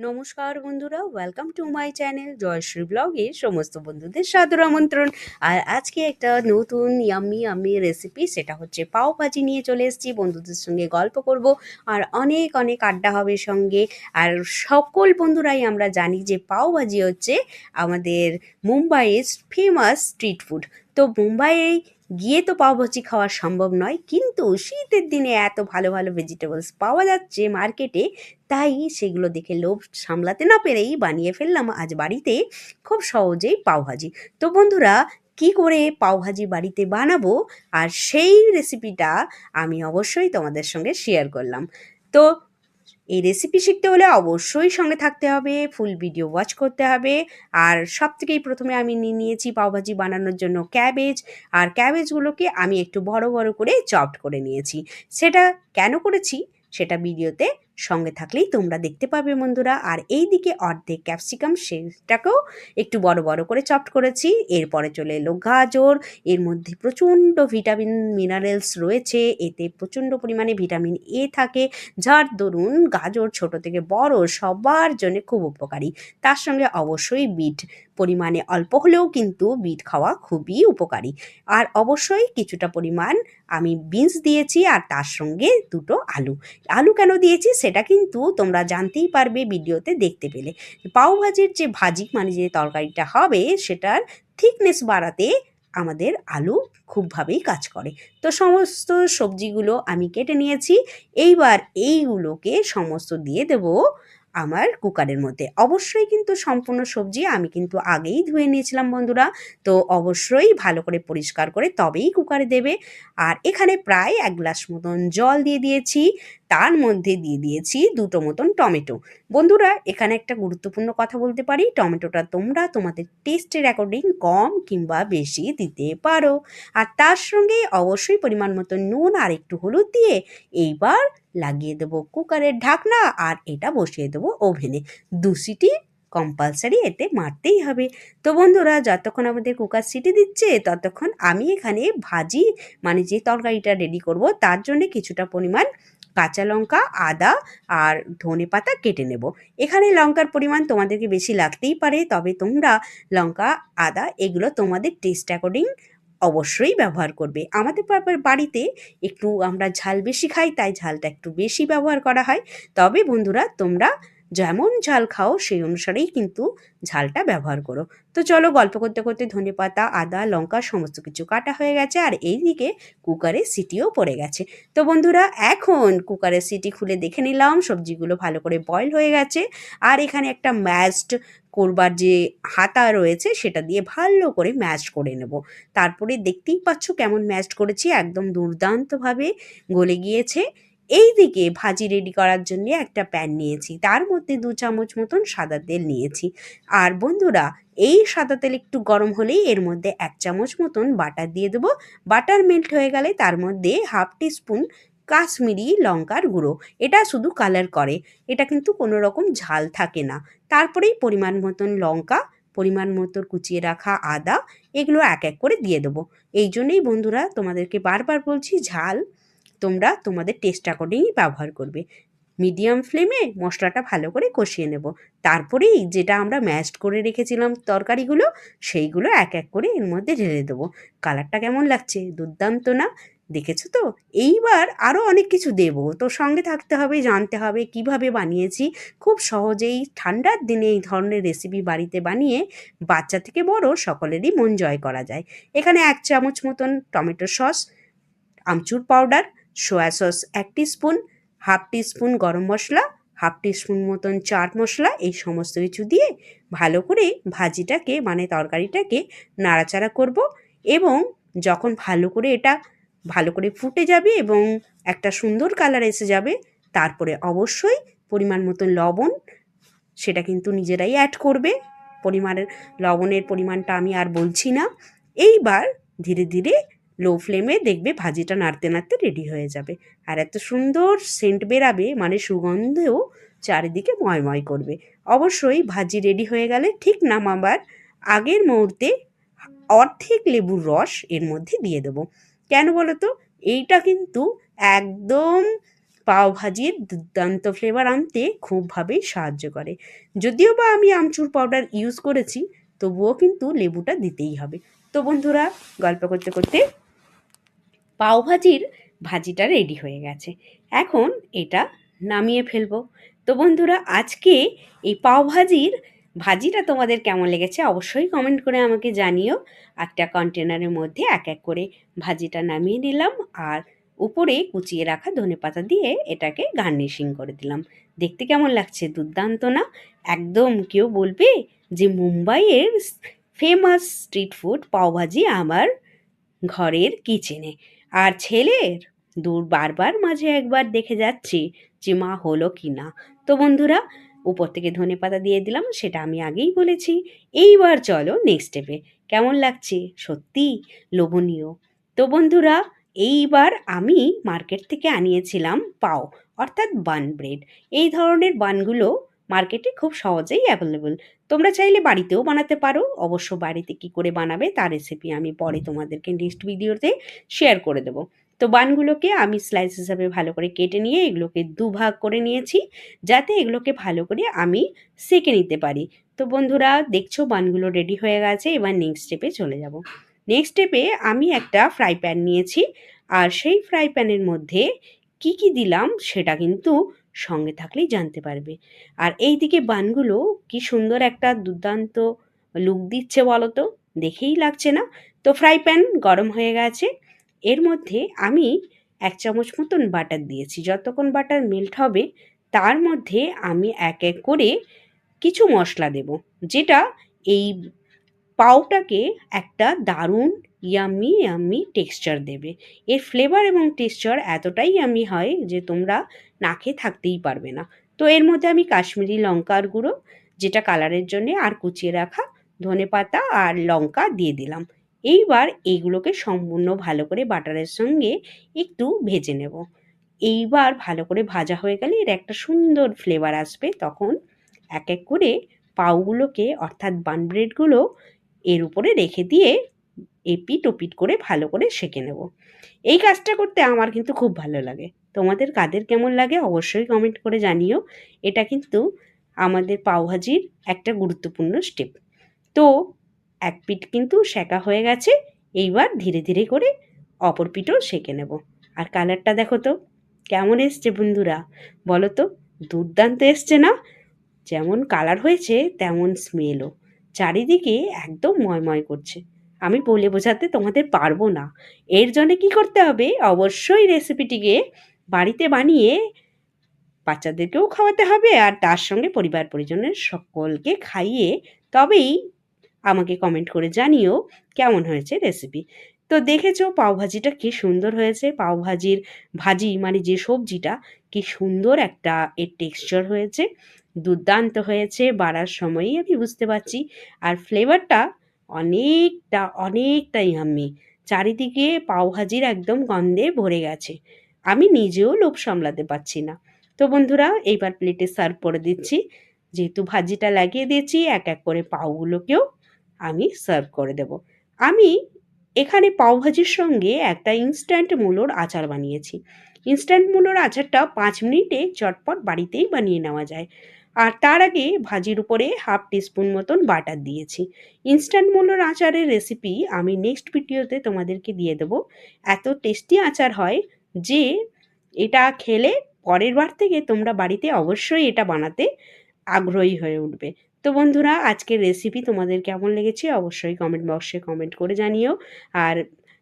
নমস্কার বন্ধুরা welcome to my channel Jayashree ব্লগে সমস্ত বন্ধুদের সাদর আমন্ত্রণ। আর আজকে একটা নতুন ইয়াম্মি ইয়াম্মি রেসিপি সেটা হচ্ছে পাও ভাজি নিয়ে চলে এসেছি, বন্ধুদের সঙ্গে গল্প করব। আর অনেক অনেক আড্ডা হবে সঙ্গে। আর সকল বন্ধুরাই আমরা জানি যে পাও ভাজি হচ্ছে আমাদের মুম্বাইয়ের ফেমাস স্ট্রিট ফুড তো মুম্বাইয়ে গিয়ে তো পাওভাজি খাওয়া সম্ভব নয়। কিন্তু শীতের দিনে এত ভালো ভালো ভেজিটেবলস পাওয়া যাচ্ছে মার্কেটে তাই সেগুলো দেখে লোভ সামলাতে না পেরেই বানিয়ে ফেললাম আজ বাড়িতে খুব সহজেই পাওভাজি তো বন্ধুরা, কি করে পাওভাজি বাড়িতে বানাবো? আর সেই রেসিপিটা আমি অবশ্যই তোমাদের সঙ্গে শেয়ার করলাম। তো এই রেসিপি শিখতে হলে অবশ্যই সঙ্গে থাকতে হবে ফুল ভিডিও ওয়াচ করতে হবে। আর সব থেকেই প্রথমে আমি নিয়ে নিয়েছি পাওভাজি বানানোর জন্য ক্যাবেজ আর ক্যাবেজগুলোকে আমি একটু বড় বড় করে চপড করে নিয়েছি। সেটা কেন করেছি? সেটা ভিডিওতে সঙ্গে থাকলেই তোমরা দেখতে পাবে বন্ধুরা। আর এই দিকে অর্ধেক ক্যাপসিকাম সেটাকেও একটু বড় বড় করে চপড করেছি। এরপরে চলে এলো গাজর। এর মধ্যে প্রচণ্ড ভিটামিন মিনারেলস রয়েছে। এতে প্রচণ্ড পরিমাণে ভিটামিন এ থাকে। যার দরুন গাজর ছোট থেকে বড় সবার জন্য খুব উপকারী। তার সঙ্গে অবশ্যই বিট। পরিমাণে অল্প হলেও কিন্তু বিট খাওয়া খুবই উপকারী। আর অবশ্যই কিছুটা পরিমাণ আমি বিনস দিয়েছি আর তার সঙ্গে দুটো আলু। আলু কেন দিয়েছি সেটা কিন্তু তোমরা জানতেই পারবে ভিডিওতে দেখতে পেলে। পাও ভাজির যে ভাজি মানে যে তরকারিটা হবে, সেটার থিকনেস বাড়াতে আমাদের আলু খুবভাবেই কাজ করে। তো সমস্ত সবজিগুলো আমি কেটে নিয়েছি, এইবার এইগুলোকে সমস্ত দিয়ে দেবো আমার কুকারের মধ্যে। অবশ্যই কিন্তু সম্পূর্ণ সবজি আমি কিন্তু আগেই ধুয়ে নিয়েছিলাম বন্ধুরা, তো অবশ্যই ভালো করে পরিষ্কার করে তবেই কুকারে দেবে। আর এখানে প্রায় এক গ্লাস মতন জল দিয়ে দিয়েছি। তার মধ্যে দিয়ে দিয়েছি দুটো মতন টমেটো। বন্ধুরা, এখানে একটা গুরুত্বপূর্ণ কথা বলতে পারি। টমেটোটা তোমরা তোমাদের টেস্টের অ্যাকর্ডিং কম কিংবা বেশি দিতে পারো। আর তার সঙ্গে অবশ্যই পরিমাণ মতো নুন আর একটু হলুদ দিয়ে এইবার লাগিয়ে দেবো কুকারের ঢাকনা আর এটা বসিয়ে দেবো ওভেনে। দু সিটি কম্পালসারি এতে মারতেই হবে। তো বন্ধুরা, যতক্ষণ আমাদের কুকার সিটি দিচ্ছে, ততক্ষণ আমি এখানে ভাজি মানে যে তরকারিটা রেডি করব, তার জন্য কিছুটা পরিমাণ কাঁচা লঙ্কা, আদা আর ধনে পাতা কেটে নেব। এখানে লঙ্কার পরিমাণ তোমাদেরকে বেশি লাগতেই পারে, তবে তোমরা লঙ্কা, আদা এগুলো তোমাদের টেস্ট অ্যাকর্ডিং অবশ্যই ব্যবহার করবে। আমাদের বাড়িতে একটু আমরা ঝাল বেশি খাই, তাই ঝালটা একটু বেশি ব্যবহার করা হয়। তবে বন্ধুরা, তোমরা যেমন ঝাল খাও, সেই অনুসারেই কিন্তু ঝালটা ব্যবহার করো। তো চলো গল্প করতে করতে ধনে পাতা আদা, লঙ্কা সমস্ত কিছু কাটা হয়ে গেছে আর এইদিকে কুকারে সিটিও পড়ে গেছে। তো বন্ধুরা, এখন কুকারের সিটি খুলে দেখে নিলাম, সবজিগুলো ভালো করে বয়ল হয়ে গেছে আর এখানে একটা ম্যাশড করবার যে হাতা রয়েছে সেটা দিয়ে ভালো করে ম্যাশ করে নেব। তারপরে দেখতেই পাচ্ছ কেমন ম্যাশড করেছি, একদম দুর্দান্তভাবে গলে গিয়েছে। এই দিকে ভাজি রেডি করার জন্য একটা প্যান নিয়েছি। তার মধ্যে দু চামচ মতন সাদা তেল নিয়েছি। আর বন্ধুরা, এই সাদা তেল একটু গরম হলেই এর মধ্যে এক চামচ মতন বাটার দিয়ে দেবো। বাটার মেল্ট হয়ে গেলে তার মধ্যে হাফ টিস্পুন কাশ্মীরি লঙ্কার গুঁড়ো। এটা শুধু কালার করে। এটা কিন্তু কোনো রকম ঝাল থাকে না। তারপরেই পরিমাণ মতন লঙ্কা, পরিমাণ মতো কুচিয়ে রাখা আদা, এগুলো এক এক করে দিয়ে দেবো। এই জন্যই বন্ধুরা, তোমাদেরকে বারবার বলছি, ঝাল তোমরা তোমাদের টেস্ট অ্যাকর্ডিংই ব্যবহার করবে। মিডিয়াম ফ্লেমে মশলাটা ভালো করে কষিয়ে নেব। তারপরেই যেটা আমরা ম্যাশড করে রেখেছিলাম তরকারিগুলো, সেইগুলো এক এক করে এর মধ্যে ঢেলে দেবো। কালারটা কেমন লাগছে? দুর্দান্ত না? দেখেছ তো? এইবার আরও অনেক কিছু দেব। তো সঙ্গে থাকতে হবে, জানতে হবে কীভাবে বানিয়েছি। খুব সহজেই ঠান্ডার দিনে এই ধরনের রেসিপি বাড়িতে বানিয়ে বাচ্চা থেকে বড় সকলেরই মন জয় করা যায়। এখানে এক চামচ মতন tomato sauce, amchur powder soya sauce এক spoon half spoon garam masala half spoon মতন চাট মশলা, এই সমস্ত কিছু দিয়ে ভালো করে ভাজিটাকে মানে তরকারিটাকে নাড়াচাড়া করব এবং যখন ভালো করে এটা ভালো করে ফুটে যাবে এবং একটা সুন্দর কালার এসে যাবে, তারপরে অবশ্যই পরিমাণ মতন লবণ, সেটা কিন্তু নিজেরাই অ্যাড করবে। পরিমাণের, লবণের পরিমাণটা আমি আর বলছি না। এইবার ধীরে ধীরে লো ফ্লেমে দেখবে ভাজিটা নাড়তে নাড়তে রেডি হয়ে যাবে। আর এত সুন্দর সেন্ট বেরাবে মানে সুগন্ধেও চারিদিকে ময়ময় করবে। অবশ্যই ভাজি রেডি হয়ে গেলে ঠিক নামাবার আগের মুহূর্তে অর্ধেক লেবুর রস এর মধ্যে দিয়ে দেবো। কেন বলো তো এইটা কিন্তু একদম পাও ভাজির দুর্দান্ত ফ্লেভার আনতে খুবভাবেই সাহায্য করে। যদিও বা আমি আমচুর পাউডার ইউজ করেছি, তবুও কিন্তু লেবুটা দিতেই হবে। তো বন্ধুরা, গল্প করতে করতে পাও ভাজির ভাজিটা রেডি হয়ে গেছে। এখন এটা নামিয়ে ফেলব। তো বন্ধুরা, আজকে এই পাও ভাজির ভাজিটা তোমাদের কেমন লেগেছে অবশ্যই কমেন্ট করে আমাকে জানিও। একটা কন্টেনারের মধ্যে এক এক করে ভাজিটা নামিয়ে নিলাম আর উপরে কুচিয়ে রাখা ধনেপাতা দিয়ে এটাকে গার্নিশিং করে দিলাম। দেখতে কেমন লাগছে? দুর্দান্ত না? একদম কেউ বলবে যে মুম্বাইয়ের ফেমাস স্ট্রিট ফুড পাওভাজি আমার ঘরের কিচেনে আর ছেলের? দূর বারবার মাঝে একবার দেখে যাচ্ছি যে মা হলো কি না। তো বন্ধুরা, উপর থেকে ধনে পাতা দিয়ে দিলাম, সেটা আমি আগেই বলেছি। এইবার চলো নেক্সট স্টেপে কেমন লাগছে? সত্যি? লোভনীয়? তো বন্ধুরা, এইবার আমি মার্কেট থেকে আনিয়েছিলাম পাও, অর্থাৎ বান ব্রেড এই ধরনের বানগুলো মার্কেটে খুব সহজেই অ্যাভেলেবল তোমরা চাইলে বাড়িতেও বানাতে পারো। অবশ্য বাড়িতে কি করে বানাবে তার রেসিপি আমি পরে তোমাদেরকে নেক্সট ভিডিওতে শেয়ার করে দেবো। তো বানগুলোকে আমি স্লাইস হিসাবে ভালো করে কেটে নিয়ে এগুলোকে দুভাগ করে নিয়েছি, যাতে এগুলোকে ভালো করে আমি সেঁকে নিতে পারি। তো বন্ধুরা, দেখছ বানগুলো রেডি হয়ে গেছে, এবার নেক্সট স্টেপে চলে যাব। নেক্সট স্টেপে আমি একটা ফ্রাই প্যান নিয়েছি, আর সেই ফ্রাই প্যানের মধ্যে কি কি দিলাম সেটা কিন্তু সঙ্গে থাকলেই জানতে পারবে। আর এই দিকে বানগুলো কি সুন্দর একটা দুর্দান্ত লুক দিচ্ছে বলো তো দেখেই লাগছে না? তো ফ্রাই প্যান গরম হয়ে গেছে। এর মধ্যে আমি এক চামচ মতন বাটার দিয়েছি। যতক্ষণ বাটার মেল্ট হবে, তার মধ্যে আমি এক এক করে কিছু মশলা দেব। যেটা এই পাউটাকে একটা দারুণ ইয়াম্মি ইয়াম্মি টেক্সচার দেবে। এর ফ্লেভার এবং টেক্সচার এতটাই ইয়াম্মি হয় যে তোমরা না খেয়ে থাকতেই পারবে না। তো এর মধ্যে আমি কাশ্মীরি লঙ্কার গুঁড়ো, যেটা কালারের জন্যে আর কুচিয়ে রাখা ধনে পাতা আর লঙ্কা দিয়ে দিলাম। এইবার এইগুলোকে সম্পূর্ণ ভালো করে বাটারের সঙ্গে একটু ভেজে নেব। এইবার ভালো করে ভাজা হয়ে গেলে এর একটা সুন্দর ফ্লেভার আসবে। তখন এক এক করে পাউগুলোকে অর্থাৎ বান ব্রেডগুলো এর উপরে রেখে দিয়ে এপিট ওপিট করে ভালো করে সেঁকে নেব। এই কাজটা করতে আমার কিন্তু খুব ভালো লাগে। তোমাদের কাদের কেমন লাগে অবশ্যই কমেন্ট করে জানিও। এটা কিন্তু আমাদের পাওভাজির একটা গুরুত্বপূর্ণ স্টেপ তো এক পিঠ কিন্তু সেকা হয়ে গেছে, এইবার ধীরে ধীরে করে অপর পিঠও সেঁকে নেব। আর কালারটা দেখো তো, কেমন এসছে বন্ধুরা? বলো তো, দুর্দান্ত এসছে না? যেমন কালার হয়েছে, তেমন স্মেলও চারিদিকে একদম ময়ময় করছে। আমি বলে বোঝাতে তোমাদের পারব না। এর জন্য কি করতে হবে? অবশ্যই রেসিপিটিকে বাড়িতে বানিয়ে বাচ্চাদেরকেও খাওয়াতে হবে আর তার সঙ্গে পরিবার পরিজনের সকলকে খাইয়ে তবেই আমাকে কমেন্ট করে জানিও কেমন হয়েছে রেসিপি তো দেখেছ পাওভাজিটা কি সুন্দর হয়েছে? পাওভাজির ভাজি মানে যে সবজিটা কি সুন্দর একটা এর টেক্সচার হয়েছে, দুর্দান্ত হয়েছে, বাড়ার সময়ই আমি বুঝতে পারছি। আর ফ্লেভারটা অনেকটা, অনেকটাই আমি। চারিদিকে পাওভাজির একদম গন্ধে ভরে গেছে। আমি নিজেও লোভ সামলাতে পারছি না। তো বন্ধুরা, এইবার প্লেটে সার্ভ করে দিচ্ছি। যেহেতু ভাজিটা লাগিয়ে দিয়েছি, এক এক করে পাউগুলোকেও আমি সার্ভ করে দেব। আমি এখানে পাওভাজির সঙ্গে একটা ইনস্ট্যান্ট মূলোর আচার বানিয়েছি। ইনস্ট্যান্ট মূলোর আচারটা পাঁচ মিনিটে চটপট বাড়িতেই বানিয়ে নেওয়া যায়। আর তার আগে ভাজির উপরে হাফ টিস্পুন মতন বাটার দিয়েছি। ইনস্ট্যান্ট মূলোর আচারের রেসিপি আমি নেক্সট ভিডিওতে তোমাদেরকে দিয়ে দেবো। এত টেস্টি আচার হয় যে এটা খেলে পরের বার থেকে তোমরা বাড়িতে অবশ্যই এটা বানাতে আগ্রহী হয়ে উঠবে। তো বন্ধুরা, আজকের রেসিপি তোমাদের কেমন লেগেছে অবশ্যই কমেন্ট বক্সে কমেন্ট করে জানিও। আর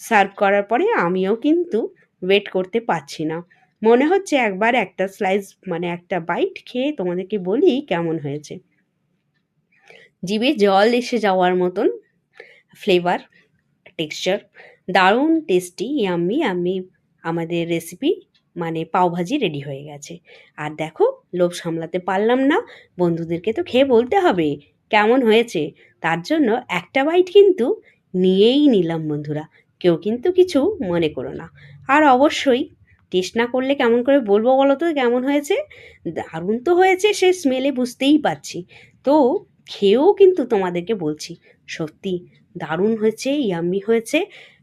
সার্ভ করার পরে আমিও কিন্তু ওয়েট করতে পারছি না। মনে হচ্ছে একবার একটা স্লাইস মানে একটা বাইট খেয়ে তোমাদেরকে বলি কেমন হয়েছে। জিভে জল এসে যাওয়ার মতন ফ্লেভার টেক্সচার দারুণ টেস্টি ইয়াম্মি আমি আমাদের রেসিপি মানে পাওভাজি রেডি হয়ে গেছে। আর দেখো, লোভ সামলাতে পারলাম না, বন্ধুদেরকে তো খেয়ে বলতে হবে, কেমন হয়েছে? তার জন্য একটা বাইট কিন্তু নিয়েই নিলাম বন্ধুরা, কেউ কিন্তু কিছু মনে করো না। আর অবশ্যই টেস্ট না করলে কেমন করে বলব বলো তো? কেমন হয়েছে? দারুণ তো হয়েছে, সে স্মেলে বুঝতেই পারছি। তো খেয়েও কিন্তু তোমাদেরকে বলছি, সত্যি দারুণ হয়েছে ইয়াম্মি হয়েছে।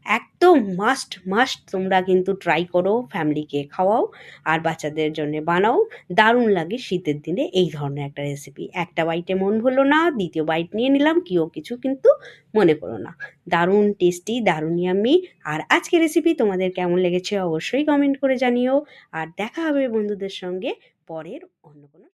একদম মাস্ট মাস্ট তোমরা কিন্তু ট্রাই করো ফ্যামিলিকে খাওয়াও আর বাচ্চাদের জন্য বানাও। দারুণ লাগে শীতের দিনে এই ধরনের একটা রেসিপি একটা বাইটে মন ভরলো না, দ্বিতীয় বাইট নিয়ে নিলাম কেউ কিছু কিন্তু মনে করো না। দারুণ টেস্টি দারুণ ইয়াম্মি আর আজকে রেসিপি তোমাদের কেমন লেগেছে অবশ্যই কমেন্ট করে জানিও। আর দেখা হবে বন্ধুদের সঙ্গে পরের অন্য কোনো